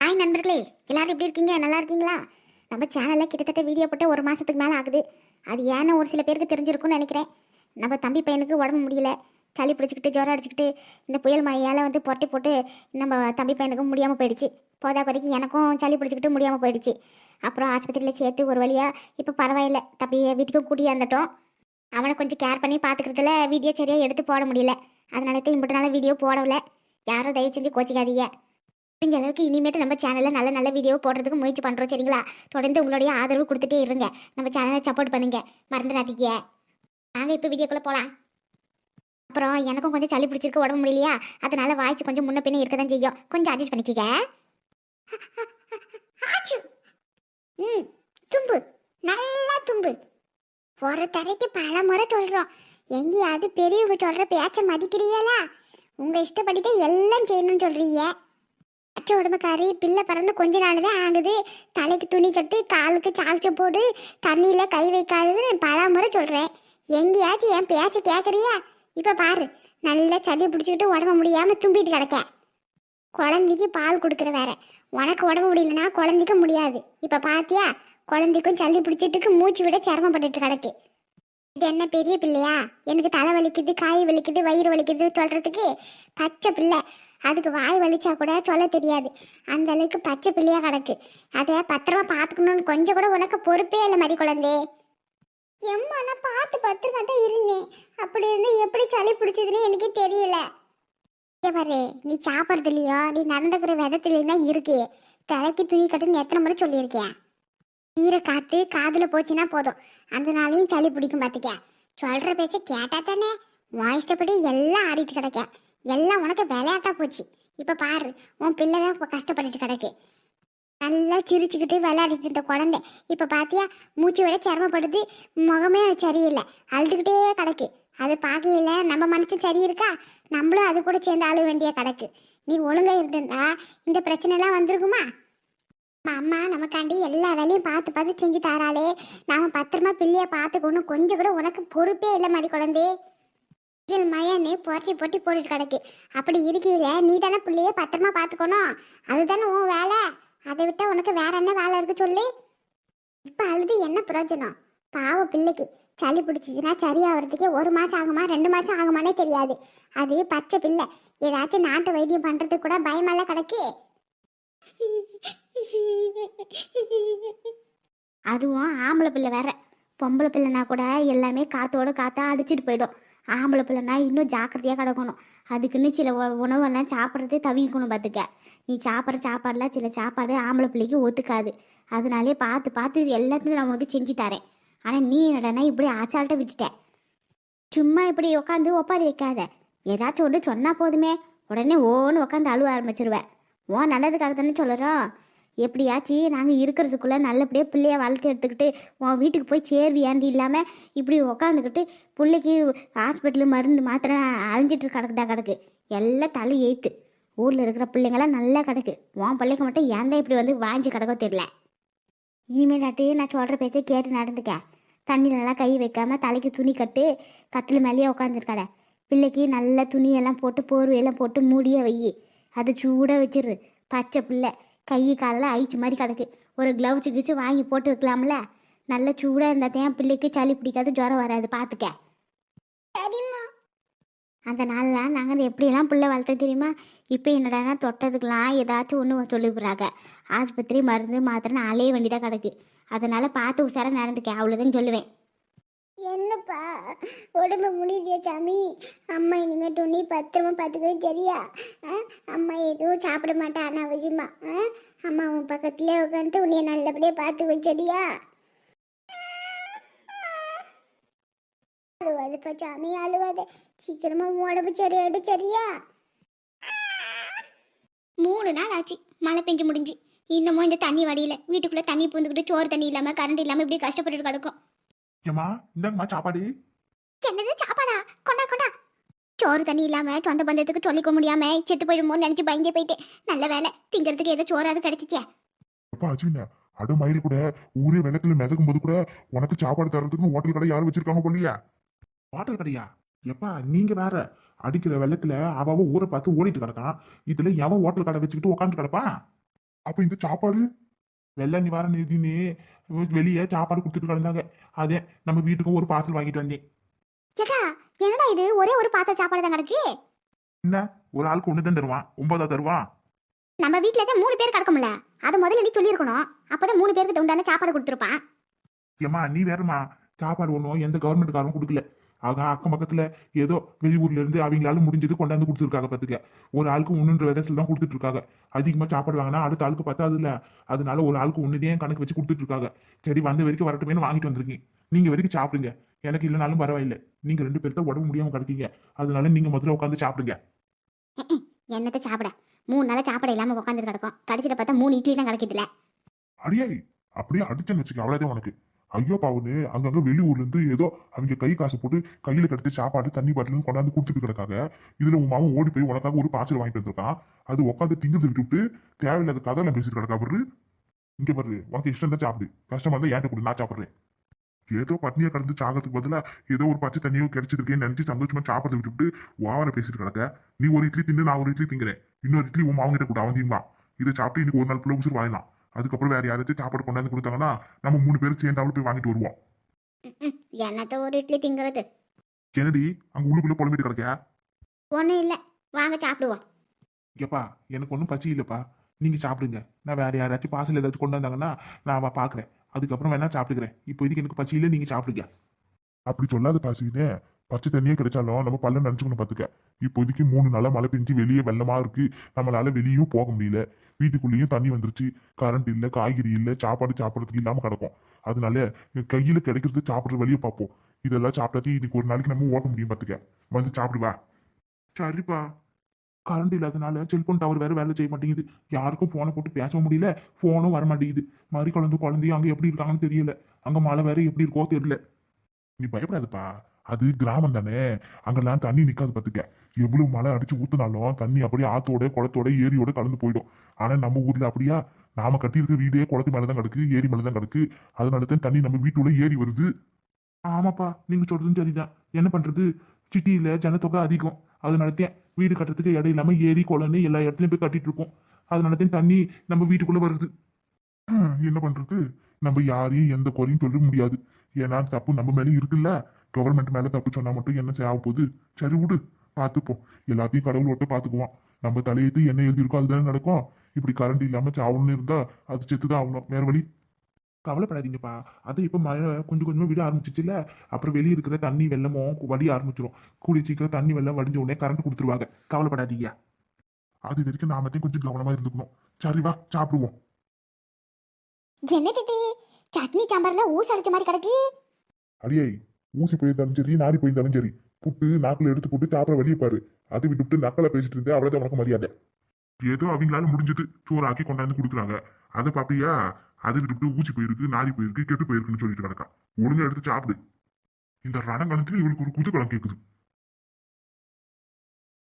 Hi நண்பர்களே. எல்லாரும் எப்படி இருக்கீங்க? நல்லா இருக்கீங்களா? நம்ம சேனலில் கிட்டத்தட்ட வீடியோ போட்டு ஒரு மாதத்துக்கு மேலே ஆகுது. அது ஏன்னா ஒரு சில பேருக்கு தெரிஞ்சிருக்கும்னு நினைக்கிறேன். நம்ம தம்பி பையனுக்கு உடம்பு முடியல. சளி பிடிச்சிக்கிட்டு ஜுரம் அடிச்சுக்கிட்டு இந்த புயல் மழையால் வந்து புரட்டி போட்டு நம்ம தம்பி பையனுக்கு முடியாமல் போயிடுச்சு. போதா குறைக்கு எனக்கும் சளி பிடிச்சிக்கிட்டு முடியாமல் போயிடுச்சு. அப்புறம் ஆஸ்பத்திரியில் சேர்த்து ஒரு வழியாக இப்போ பரவாயில்ல. தம்பி வீட்டுக்கும் கூட்டியாந்துட்டோம் அவனை கொஞ்சம் கேர் பண்ணி பார்த்துக்கிறதுல வீடியோ சரியாக எடுத்து போட முடியல. அதனால தான் இம்பட்டு நாள் வீடியோ போடவில்லை யாரும் தயவு செஞ்சு கோச்சிக்காதீங்க. முடிஞ்ச அளவுக்கு இனிமேட்டு நம்ம சேனலில் நல்ல நல்ல வீடியோ போடுறதுக்கு முயற்சி பண்ணுறோம் சரிங்களா? தொடர்ந்து உங்களுடைய ஆதரவு கொடுத்துட்டே இருங்க. நம்ம சேனலை சப்போர்ட் பண்ணுங்க. மறந்துடாதீங்க. நாங்கள் இப்போ வீடியோக்குள்ளே போகலாம் அப்புறம் எனக்கும் கொஞ்சம் சளி பிடிச்சிருக்கு உடம்பு முடியலையா? அதனால வாய்ச்சி கொஞ்சம் முன்ன பின்ன இருக்க தான் செய்யும். கொஞ்சம் அட்ஜஸ்ட் பண்ணிக்கிங்க. ஆச்சு. ம் தும்பு. நல்லா தும்பு. ஒரு தரைக்கு பல முறை சொல்கிறோம் எங்கேயாவது பெரியவங்க சொல்கிற பேச்சை மதிக்கிறீங்களா? உங்கள் இஷ்டப்படி தான் எல்லாம் செய்யணும்னு சொல்கிறீங்க அச்ச உடம்புக்காரி பிள்ளை பிறந்து கொஞ்ச நாள் தான் ஆகுது. தலைக்கு துணி கட்டு காலுக்கு சாக்ஸை போட்டு தண்ணியில் கை வைக்காததுன்னு பல முறை சொல்கிறேன் எங்கேயாச்சும் என் பேச்ச கேட்குறியா இப்போ பாரு நல்லா சளி பிடிச்சிக்கிட்டு உடம்பு முடியாமல் தும்பிட்டு கிடக்க குழந்தைக்கு பால் கொடுக்குற வேற. உனக்கு உடம்பு முடியலன்னா குழந்தைக்கு முடியாது. இப்போ பாத்தியா? குழந்தைக்கும் சளி பிடிச்சிட்டுக்கு மூச்சு விட சிரமப்பட்டுட்டு கிடக்கு. இது என்ன பெரிய பிள்ளையா? எனக்கு தலை வலிக்குது காய் வலிக்குது வயிறு வலிக்குது சொல்கிறதுக்கு பச்சை பிள்ளை. அதுக்கு வாய் வலிச்சா கூட சொல்ல தெரியாது. அந்த அளவுக்கு பச்சை பிள்ளையா கிடக்கு. அதை பத்திரமா பார்த்துக்கணும்னு கொஞ்சம் கூட உனக்கு பொறுப்பே இல்லை மதி குழந்தை. எம்மா நான் பார்த்து பத்திரமா தான் இருந்தேன். அப்படி இருந்து எப்படி சளி பிடிச்சதுன்னு எனக்கு தெரியல. பாரு நீ சாப்பிட்றது இல்லையோ? நீ நடந்துக்கிற விதத்துலேயும் தான் இருக்கு. தலைக்கு துணி கட்டுன்னு எத்தனை முறை சொல்லியிருக்கேன் நீரை காற்று காதில் போச்சுன்னா போதும். அந்த நாளையும் சளி பிடிக்கும் பார்த்துக்க சொல்கிற பேச்சை கேட்டால் தானே? வாய்ஸ்டப்படி எல்லாம் ஆடிட்டு கிடக்க. எல்லாம் உனக்கு விளையாட்டா போச்சு. இப்ப பாரு உன் பிள்ளை தான் இப்போ கஷ்டப்பட்டுட்டு கிடக்கு. நல்லா சிரிச்சுக்கிட்டு விளையாடிட்டு இருந்த குழந்தை. இப்போ பார்த்தியா மூச்சு விட சிரமப்படுது முகமே சரியில்லை. அழுதுகிட்டே கிடக்கு. அது பார்க்கையில நம்ம மனசும் சரி இருக்கா நம்மளும் அது கூட சேர்ந்து அழுக வேண்டிய கிடக்கு. நீ ஒழுங்காக இருந்திருந்தா இந்த பிரச்சனை எல்லாம் வந்திருக்குமா அம்மா நமக்காண்டி எல்லா வேலையும் பார்த்து பார்த்து செஞ்சு தாராளே. நாம பத்திரமா பிள்ளைய பார்த்துக்கணும். கொஞ்சம் கூட உனக்கு பொறுப்பே இல்லை மாதிரி குழந்தை. புயல் மயன்னு போட்டி போட்டி போட்டுட்டு கிடக்கு. அப்படி இருக்கையில நீ தானே பிள்ளைய பத்திரமா பார்த்துக்கணும்? அதுதானே உன் வேலை. அதை விட்டா உனக்கு வேற என்ன வேலை இருக்கு சொல்லு. இப்போ அழுது என்ன பிரயோஜனம்? பாவ பிள்ளைக்கு. சளி பிடிச்சிச்சுன்னா சரியாகிறதுக்கே ஒரு மாதம் ஆகுமா ரெண்டு மாதம் ஆகுமானே தெரியாது. அது பச்சை பிள்ளை. ஏதாச்சும் நாட்டு வைத்தியம் பண்ணுறதுக்கு கூட பயமெல்லாம் கிடக்கு. அதுவும் ஆம்பளை பிள்ளை வேற. பொம்பளை பிள்ளைனா கூட எல்லாமே காத்தோட காத்தா அடிச்சிட்டு போயிடும். ஆம்பளை பிள்ளைனா இன்னும் ஜாக்கிரதையாக கிடக்கணும். அதுக்குன்னு சில உணவெல்லாம் சாப்பிட்றதே தவிக்கணும் பார்த்துக்க நீ சாப்பிட்ற சாப்பாடெலாம் சில சாப்பாடு ஆம்பளை பிள்ளைக்கு ஒத்துக்காது. அதனாலே பார்த்து பார்த்து இது எல்லாத்தையும் நான் உனக்கு செஞ்சு தரேன். ஆனால் நீ என்னடனா இப்படி ஆச்சால்கிட்ட விட்டுட்டேன் சும்மா இப்படி உட்காந்து ஒப்பாரி வைக்காத. ஏதாச்சும் ஒன்று சொன்னால் போதுமே. உடனே ஓன்னு உட்காந்து அழுவ ஆரம்பிச்சிருவேன் ஓ நல்லதுக்காக தானே சொல்லுறோம் எப்படியாச்சு நாங்கள் இருக்கிறதுக்குள்ளே நல்லபடியாக பிள்ளைய வளர்த்து எடுத்துக்கிட்டு உன் வீட்டுக்கு போய் சேர்வியாண்டி இல்லாமல் இப்படி உக்காந்துக்கிட்டு பிள்ளைக்கு ஹாஸ்பிட்டலு மருந்து மாத்திரை அழிஞ்சிட்டு கிடக்குதா கிடக்கு? எல்லாம் தலை ஏய்த்து ஊரில் இருக்கிற பிள்ளைங்களாம் நல்லா கிடக்கு. உன் பிள்ளைக்கு மட்டும் ஏன் தான் இப்படி வந்து வாஞ்சி கிடக்கோ தெரியல. இனிமேலாட்டு நான் சொல்கிற பேச்சை கேட்டு நடந்துக்க. தண்ணியில் நல்லா கை வைக்காமல் தலைக்கு துணி கட்டு கட்டில் மேலேயே உட்காந்துருக்காட பிள்ளைக்கு நல்ல துணியெல்லாம் போட்டு போர்வையெல்லாம் போட்டு மூடியே வை. அது சூடாக வச்சிரு. பச்சை பிள்ளை. கை காலெல்லாம் அழிச்சு மாதிரி கிடக்கு. ஒரு க்ளவுஸு கிச்சு வாங்கி போட்டு வைக்கலாம்ல? நல்ல சூடாக இருந்தால் தான் பிள்ளைக்கு சளி பிடிக்காது ஜுரம் வராது பார்த்துக்க சரிம்மா. அந்த நாளில் நாங்கள் எப்படியெல்லாம் பிள்ளை வளர்த்தோம் தெரியுமா? இப்போ என்னடானா தொட்டதுக்கெலாம் ஏதாச்சும் ஒன்று சொல்லிவிடுறாங்க. ஆஸ்பத்திரி மருந்து மாத்திரை அலைய வேண்டியதாக கிடக்கு. அதனால் பார்த்து உஷாராக நடந்துக்க அவ்வளோதான் சொல்லுவேன். என்னப்பா? உடம்பு முடியுதே சாமி. அம்மா இனிமேட்டு நீ பத்திரமா பார்த்துக்கவே சரியா? அம்மா சாப்பிட மாட்டா அனாவசியமா ஆ? அம்மா உன் பக்கத்துலேயே உட்காந்துட்டு உன்னைய நல்லபடியாக பார்த்து வச்சடியா? அழுவாதுப்பா சாமி அழுவாத. சீக்கிரமா உன் உடம்பு சரியாயிடு சரியா? மூணு நாள் ஆச்சு மழை பெஞ்சு முடிஞ்சு. இன்னமும் இந்த தண்ணி வடியில. வீட்டுக்குள்ள தண்ணி பூந்துக்கிட்டு சோறு தண்ணி இல்லாம கரண்ட் இல்லாம இப்படி கஷ்டப்பட்டு கிடக்கும். இந்தாங்கம்மா சாப்பாடு. என்னது சாப்பாடா? கொண்டா கொண்டா. சோறு தண்ணி இல்லாம சொந்த பந்தத்துக்கு சொல்லிக்க முடியாம செத்து போயிடுமோன்னு நினைச்சு பயந்தே போயிட்டேன். நல்ல வேலை. திங்கிறதுக்கு ஏதோ சோறாவது கிடைச்சிச்சே. அப்பா அச்சுங்க. அடு மயில் கூட ஊரே வெள்ளத்துல மிதக்கும் போது கூட உனக்கு சாப்பாடு தரதுக்கு ஹோட்டல் கடை யாரும் வச்சிருக்காங்க போலியா. ஹோட்டல் கடையா? எப்பா நீங்க வேற. அடிக்கிற வெள்ளத்துல அவ அவ ஊரை பார்த்து ஓடிட்டு கிடக்கான் இதுல எவன் ஹோட்டல் கடை வச்சுக்கிட்டு உட்காந்து கிடப்பான் அப்ப இந்த சாப்பாடு? வெள்ள நிவாரண நிதினு வெளியே சாப்பாடு கொடுத்துட்டு கிடந்தாங்க. அதே நம்ம வீட்டுக்கும் ஒரு பார்சல் வாங்கிட்டு வந்தேன். இது ஒரே ஒரு பாத்திர சாப்பாடு தான் கிடக்கு என்ன? ஒரு ஆளுக்கு ஒன்று தான் தருவான். ஒன்பதா தருவான் நம்ம வீட்ல தான் மூணு பேர் கிடக்கும்ல அது முதல்ல நீ சொல்லியிருக்கணும். அப்பதான் மூணு பேருக்கு உண்டான சாப்பாடு கொடுத்துருப்பான். ஏம்மா நீ வேறம்மா. சாப்பாடு ஒன்றும் எந்த கவர்மெண்ட் காரும் கொடுக்கல. ஆக அக்கம் பக்கத்துல ஏதோ வெளியூர்ல இருந்து அவங்களால முடிஞ்சது கொண்டாந்து கொடுத்துருக்காங்க பாத்துக்க. ஒரு ஆளுக்கு ஒன்றுன்ற விதத்துல தான் கொடுத்துட்டு இருக்காங்க அதிகமா சாப்பாடு வாங்கினா அடுத்த ஆளுக்கு பத்தாது இல்ல அதனால ஒரு ஆளுக்கு ஒண்ணுதே கணக்கு வச்சு கொடுத்துட்டு இருக்காங்க சரி வந்த வரைக்கும் வரட்டுமேனு வாங்கிட்டு வந்திருக்கீங்க நீங்க வரைக்கும் சாப்பிடுங்க. எனக்கு இல்லைனாலும் பரவாயில்லை. நீங்க ரெண்டு பேர்த்த உடம்பு முடியாம கிடக்கீங்க. அதனால நீங்க முதல்ல உட்காந்து சாப்பிடுங்க. என்னத்தை சாப்பிட? மூணு நாளா சாப்பாடு இல்லாம உட்காந்துட்டு கிடக்கும். கடைசியில பார்த்தா மூணு இட்லி தான் கிடக்குதுல அடியே அப்படியே அடிச்சேன்னு வச்சுக்க அவ்வளவுதான் உனக்கு. ஐயோ பாவுன்னு அங்கங்க வெளியூர்ல இருந்து ஏதோ அவங்க கை காசு போட்டு கையில கடுத்து சாப்பாடு தண்ணி பாட்டிலும் கொண்டாந்து கொடுத்துட்டு கிடக்காங்க. இதுல உன் மாமன் ஓடி போய் உனக்காக ஒரு பாய்ச்சல் வாங்கிட்டு வந்திருக்கான். அது உட்காந்து திங்கிறது விட்டு தேவையில்லாத கதையில பேசிட்டு கிடக்கா பாரு. இங்க பாரு உனக்கு இஷ்டம் தான் சாப்பிடு. கஷ்டமா இருந்தா ஏன்ட்ட கொடு நான் சாப்பிடுறேன். ஏதோ பட்னியை கடந்து சாகிறதுக்கு பதிலா ஏதோ ஒரு பச்சை தண்ணியோ கிடைச்சிருக்கேன்னு நினைச்சு சந்தோஷமா சாப்பிட்டு விட்டுவிட்டு ஓவர பேசிட்டு கிடக்க. நீ ஒரு இட்லி தின்னு நான் ஒரு இட்லி திங்கிறேன். இன்னொரு இட்லி உன் மாவங்கிட்ட கூட அவன் திம்பா. இதை சாப்பிட்டு இன்னைக்கு ஒரு நாள் புள்ள உசுறு வாங்கலாம் அதுக்கப்புறம் வேற யாராச்சும் சாப்பாடு கொண்டாந்து கொடுத்தாங்கன்னா நம்ம மூணு பேரும் சேர்ந்தாவில் போய் வாங்கிட்டு வருவோம். என்னத்த ஒரு இட்லி திங்கிறது? கெனடி அங்க உள்ளுக்குள்ள புலம்பிட்டு கிடக்க? ஒன்றும் இல்லை. வாங்க சாப்பிடுவோம். ஏப்பா எனக்கு ஒன்றும் பச்சி இல்லைப்பா. நீங்க சாப்பிடுங்க. நான் வேற யாராச்சும் பார்சல் ஏதாச்சும் கொண்டு வந்தாங்கன்னா நான் வா பாக்குறேன். அதுக்கப்புறம் வேணா சாப்பிட்டுக்கிறேன். இப்போ இதுக்கு எனக்கு பச்சி இல்லை நீங்க சாப்பிடுங்க. அப்படி சொல்லாத காசுக்கினே பச்சை தண்ணியே கிடைச்சாலும் நம்ம பல்ல நினைச்சுக்கணும் பாத்துக்க. இப்போதைக்கு மூணு நாளா மழை பெஞ்சு வெளியே வெள்ளமா இருக்கு. நம்மளால வெளியும் போக முடியல. வீட்டுக்குள்ளேயும் தண்ணி வந்துருச்சு. கரண்ட் இல்ல காய்கறி இல்ல சாப்பாடு சாப்பிடறதுக்கு இல்லாம கிடக்கும். அதனால கையில கிடைக்கிறது சாப்பிடுற வழியை பார்ப்போம். இதெல்லாம் சாப்பிட்டாச்சு இன்னைக்கு ஒரு நாளைக்கு நம்ம ஓட்ட முடியும் பாத்துக்க. வந்து சாப்பிடுவா சரிப்பா. கரண்ட் இல்லாதனால செல்போன் டவர் வேற வேலை செய்ய மாட்டேங்குது. யாருக்கும் போனை போட்டு பேச முடியல போனும் வர மாட்டேங்குது மறு குழந்தை குழந்தையும் அங்க எப்படி இருக்காங்கன்னு தெரியல. அங்க மழை வேற எப்படி இருக்கோ தெரியல. நீ பயப்படாதப்பா. அது கிராமம் தானே. அங்கெல்லாம் தண்ணி நிக்காது பாத்துக்க. எவ்வளவு மழை அடிச்சு ஊத்துனாலும் தண்ணி அப்படியே ஆத்தோட குளத்தோட ஏரியோட கலந்து போயிடும். ஆனா நம்ம ஊர்ல அப்படியா? நாம கட்டியிருக்க வீடே குளத்து மேலதான் கிடக்கு ஏரி மேலதான் கிடக்கு. அதனால தான் தண்ணி நம்ம வீட்டுள்ள ஏறி வருது. ஆமாப்பா நீங்க சொல்றதும் சரிதான். என்ன பண்றது? சிட்டியில ஜனத்தொகை அதிகம். அதனாலதான் வீடு கட்டுறதுக்கு இடம் இல்லாம ஏரி குளம்னு எல்லா இடத்துலயும் போய் கட்டிட்டு இருக்கோம். அதனாலதான் தண்ணி நம்ம வீட்டுக்குள்ள வருது. என்ன பண்றது? நம்ம யாரையும் எந்த குறையும் சொல்ல முடியாது. ஏன்னா தப்பு நம்ம மேலே இருக்குல்ல? கவர்மெண்ட் மேல தப்பு சொன்னா மட்டும் என்ன செய்ய போகுது? சரி விடு பார்த்துப்போம் எல்லாத்தையும் கடவுள் ஒட்ட பாத்துக்குவான். நம்ம தலையெழுத்து என்ன எழுதியிருக்கோ அதுதானே நடக்கும். இப்படி கரண்ட் இல்லாம சாவணும்னு இருந்தா அது செத்துதான் ஆகணும். வேற வழி கவலைப்படாதீங்கப்பா. அது இப்ப மழை கொஞ்சம் கொஞ்சமா விட ஆரம்பிச்சிச்சுல அப்புறம் வெளியே இருக்கிற தண்ணி வெள்ளமும் வடிய ஆரம்பிச்சிரும். கூடி சீக்கிரம் தண்ணி வெள்ளம் வடிஞ்ச உடனே கரண்ட் கொடுத்துருவாங்க. கவலைப்படாதீங்க. அது வரைக்கும் நாமத்தையும் கொஞ்சம் கவனமா இருந்துக்கணும். சரி வா சாப்பிடுவோம். என்னது இது சட்னி சாம்பார்ல ஊச அடிச்ச மாதிரி கிடக்கு. அடியே ஊசி போயிருந்தாலும் சரி நாரி போயிருந்தாலும் சரி புட்டு நாக்குல எடுத்து போட்டு சாப்பிட வழியை பாரு. அதை விட்டுவிட்டு நக்கலை பேசிட்டு இருந்தே அவ்வளவுதான் உனக்கு மரியாதை. ஏதோ அவங்களால முடிஞ்சது சோறு ஆக்கி கொண்டாந்து கொடுக்குறாங்க. அதை பாப்பியா? அது விட்டு ஊசி போயிருக்கு நாரி போயிருக்கு கெட்டு போயிருக்குன்னு சொல்லிட்டு கிடக்கா. ஒழுங்கா எடுத்து சாப்பிடு. இந்த ரணங்கணத்துல இவளுக்கு ஒரு குதுக்கலம் கேக்குது.